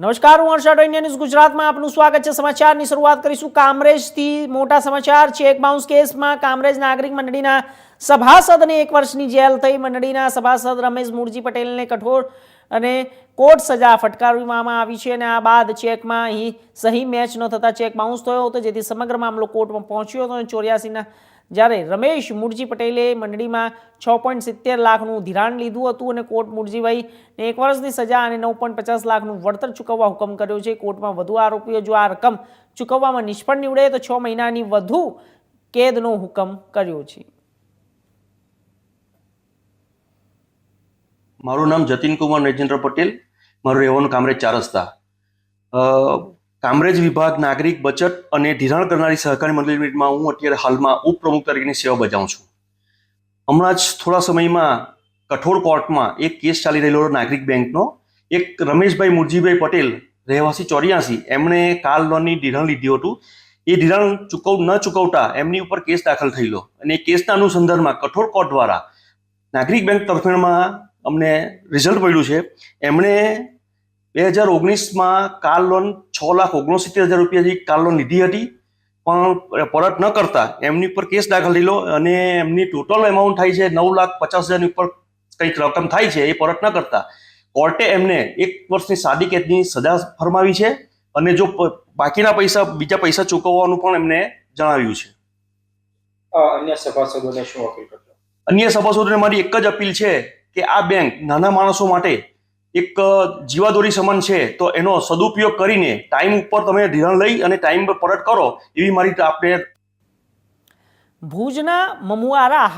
નમસ્કાર, હું Arshad India news ગુજરાતમાં આપનું સ્વાગત છે. સમાચારની શરૂઆત કરીશું. કામરેજથી મોટા સમાચાર ચેક બાઉન્સ કેસમાં કામરેજ નાગરિક મંડળીના સભાસદને એક વર્ષની જેલ થઈ. મંડળીના સભાસદ રમેશ મુરજી પટેલને કઠોર અને કોર્ટ સજા ફટકારવામાં આવી છે અને આ બાદ ચેકમાં અહીં સહી મેચ ન થતા ચેક બાઉન્સ થયો હતો, જેથી સમગ્ર મામલો કોર્ટમાં પહોંચ્યો હતો અને ચોર્યાસીના જ્યારે રમેશ મુરજી પટેલે મંડળીમાં છ પોઈન્ટ સિત્તેર લાખનું ધિરાણ લીધું હતું અને કોર્ટ મુરજીભાઈને એક વર્ષની સજા અને નવ પોઈન્ટ પચાસ લાખનું વળતર ચૂકવવા હુકમ કર્યો છે. કોર્ટમાં વધુ આરોપીઓ જો આ રકમ ચૂકવવામાં નિષ્ફળ નીવડે તો છ મહિનાની વધુ કેદનો હુકમ કર્યો છે. મારું નામ જતીન કુમાર નરેન્દ્ર પટેલ. મારું રહેવાનું કામરેજ ચાર રસ્તા કામરેજ વિભાગ નાગરિક બચત અને ધિરાણ કરનારી સહકારી મંડળી લિમિટમાં હું અત્યારે હાલમાં ઉપપ્રમુખ તરીકેની સેવા બજાવું છું. હમણાં જ થોડા સમયમાં કઠોળ કોર્ટમાં એક કેસ ચાલી રહેલો નાગરિક બેંકનો. એક રમેશભાઈ મુરજીભાઈ પટેલ, રહેવાસી ચોર્યાસી, એમણે કાર લોનની ધિરાણ લીધું હતું. એ ધિરાણ ચૂકવ, ન ચૂકવતા એમની ઉપર કેસ દાખલ થયેલો. અને એ કેસના અનુસંધાનમાં કઠોળ કોર્ટ દ્વારા નાગરિક બેંક તરફેણમાં અમને રિઝલ્ટ મળ્યું છે. એમણે બે હજાર ઓગણીસમાં કાર લોન છ લાખ ઓગણસિત્તેર હજાર રૂપિયાની કાર લોન લીધી હતી. પણ પરત ન કરતા એમની ઉપર કેસ દાખલ લીધો અને એમની ટોટલ એમાઉન્ટ થાય છે નવ લાખ પચાસ હજારની ઉપર કંઈક રકમ થાય છે એ પરત ન કરતા. કોર્ટે એમને એક વર્ષની સાદી કેદની સજા ફરમાવી છે અને જો બાકીના પૈસા બીજા પૈસા ચૂકવવાનું પણ એમને જણાવ્યું છે. અન્ય સભાસદોને શું અપીલ કરશો? અન્ય સભાસદોને મારી એક જ અપીલ છે કે આ બેંક નાના માણસો માટે એક જીવાદોરી સમન છે, તો એનો સદુપયોગ કરીને ટાઈમ ઉપર તમે ધિરાણ લઈ અને ટાઈમ પર પરત કરો, એવી મારી આપણે ભુજના મમુઆરા